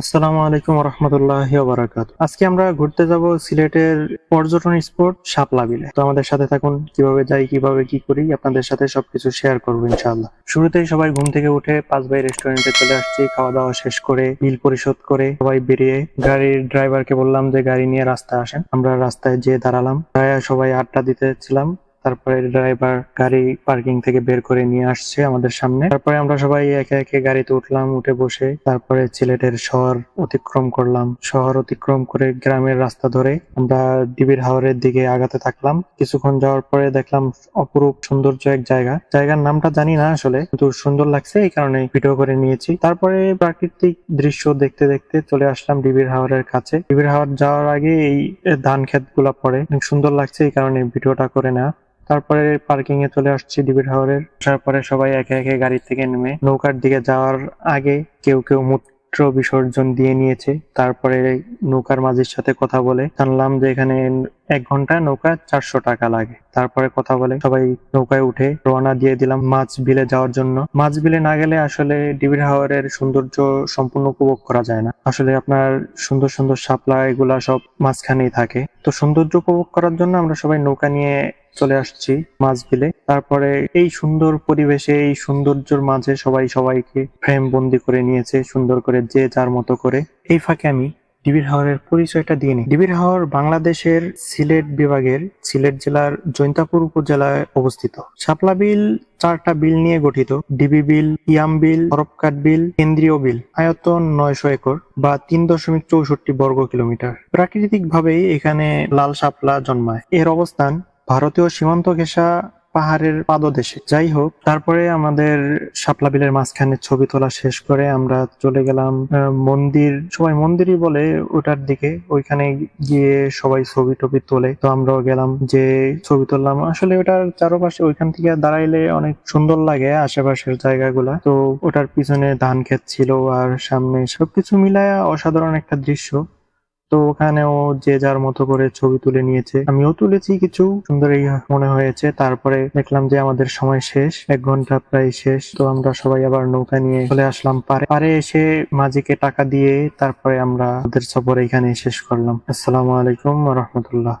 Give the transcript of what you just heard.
আসসালামু আলাইকুম রহমতুল্লাহ বারাকাত আজকে আমরা ঘুরতে যাব সিলেটের পর্যটন স্পট শাপলা বিলে। তো আমাদের সাথে থাকুন, কীভাবে যাই, কীভাবে কি করি, আপনাদের সাথে সবকিছু শেয়ার করব ইনশাআল্লাহ। শুরুতেই সবাই ঘুম থেকে উঠে পাঁচ ভাই রেস্টুরেন্টে চলে আসছি খাওয়া দাওয়া শেষ করে বিল পরিশোধ করে সবাই বেরিয়ে গাড়ির ড্রাইভারকে বললাম যে গাড়ি নিয়ে রাস্তায় আসেন। আমরা রাস্তায় যেয়ে দাঁড়ালাম, প্রায় সবাই আড্ডা দিতে দিতেছিলাম। তারপরে ড্রাইভার গাড়ি পার্কিং থেকে বের করে নিয়ে আসছে আমাদের সামনে। তারপরে আমরা সবাই একে একে গাড়িতে উঠলাম, উঠে বসে তারপরে সিলেটের শহর অতিক্রম করলাম। শহর অতিক্রম করে গ্রামের রাস্তা ধরে আমরা ডিবির হাওরের দিকে আগাতে থাকলাম। কিছুক্ষণ যাওয়ার পরে দেখলাম অপরূপ সৌন্দর্য এক জায়গা। জায়গার নামটা জানি না আসলে, কিন্তু সুন্দর লাগছে, এই কারণে ভিডিও করে নিয়েছি। তারপরে প্রাকৃতিক দৃশ্য দেখতে দেখতে চলে আসলাম ডিবির হাওরের কাছে। ডিবির হাওর যাওয়ার আগে এই ধান ক্ষেতগুলা পড়ে। অনেক সুন্দর লাগছে, এই কারণে ভিডিওটা করে নেওয়া। তারপরে পার্কিং এ চলে আসছি ডিবির হাওরের তারপরে পরে সবাই একে একে গাড়ি থেকে নেমে নৌকার দিকে যাওয়ার আগে কেউ কেউ মূত্র বিসর্জন দিয়ে নিয়েছে। তারপরে নৌকার মাঝির সাথে কথা বলে জানলাম যে এখানে এক ঘণ্টা নৌকা চারশো টাকা লাগে। তারপরে কথা বলে, সবাই নৌকায় উঠে রওনা দিয়ে দিলাম মাছ বিলে যাওয়ার জন্য। মাছ বিলে না গেলে আসলে ডিবির হাওরের সৌন্দর্য সম্পূর্ণ উপভোগ করা যায় না। আসলে আপনার সুন্দর সুন্দর শাপলা এগুলা সব মাঝখানেই থাকে। তো সৌন্দর্য উপভোগ করার জন্য আমরা সবাই নৌকা নিয়ে চলে আসছি মাছ বিলে। তারপরে এই সুন্দর পরিবেশে, এই সৌন্দর্যের মাঝে সবাই সবাইকে ফ্রেম বন্দি করে নিয়েছে সুন্দর করে, যে যার মতো করে। এই ফাঁকে আমি ডিবির হাওরের পরিচয়টা দিয়ে নিই। ডিবির হাওর বাংলাদেশের সিলেট বিভাগের সিলেট জেলার জৈন্তাপুর উপজেলায় অবস্থিত। শাপলা বিল চারটা বিল নিয়ে গঠিত। ডিবি বিল, ইয়াম বিল হরপকাট বিল, কেন্দ্রীয় বিল, আয়তন নয়শো একর বা তিন দশমিক চৌষট্টি বর্গ কিলোমিটার। প্রাকৃতিক ভাবেই এখানে লাল শাপলা জন্মায়। এর অবস্থান ভারতীয় সীমান্ত ঘেঁষা পাহাড়ের পাদদেশে। যাই হোক, তারপরে আমাদের শাপলা বিলের মাঝখানে ছবি তোলা শেষ করে আমরা চলে গেলাম মন্দির। সবাই মন্দিরই বলে ওটার দিকে। ওইখানে গিয়ে সবাই ছবি টবি তোলে। তো আমরাও গেলাম যে ছবি তুললাম। আসলে ওটার চারপাশে ওইখান থেকে দাঁড়াইলে অনেক সুন্দর লাগে আশেপাশের জায়গাগুলা। তো ওটার পিছনে ধান ক্ষেত ছিল আর সামনে সবকিছু মিলায় অসাধারণ একটা দৃশ্য। তো ওখানেও যে যার মতো করে ছবি তুলে নিয়েছে। আমিও তুলেছি কিছু, সুন্দরই মনে হয়েছে। তারপরে দেখলাম যে আমাদের সময় শেষ, এক ঘণ্টা প্রায় শেষ। তো আমরা সবাই আবার নৌকা নিয়ে চলে আসলাম পারে। পারে এসে মাঝিকে টাকা দিয়ে তারপরে আমরা আমাদের সফর এখানে শেষ করলাম। আসসালামু আলাইকুম রহমতুল্লাহ।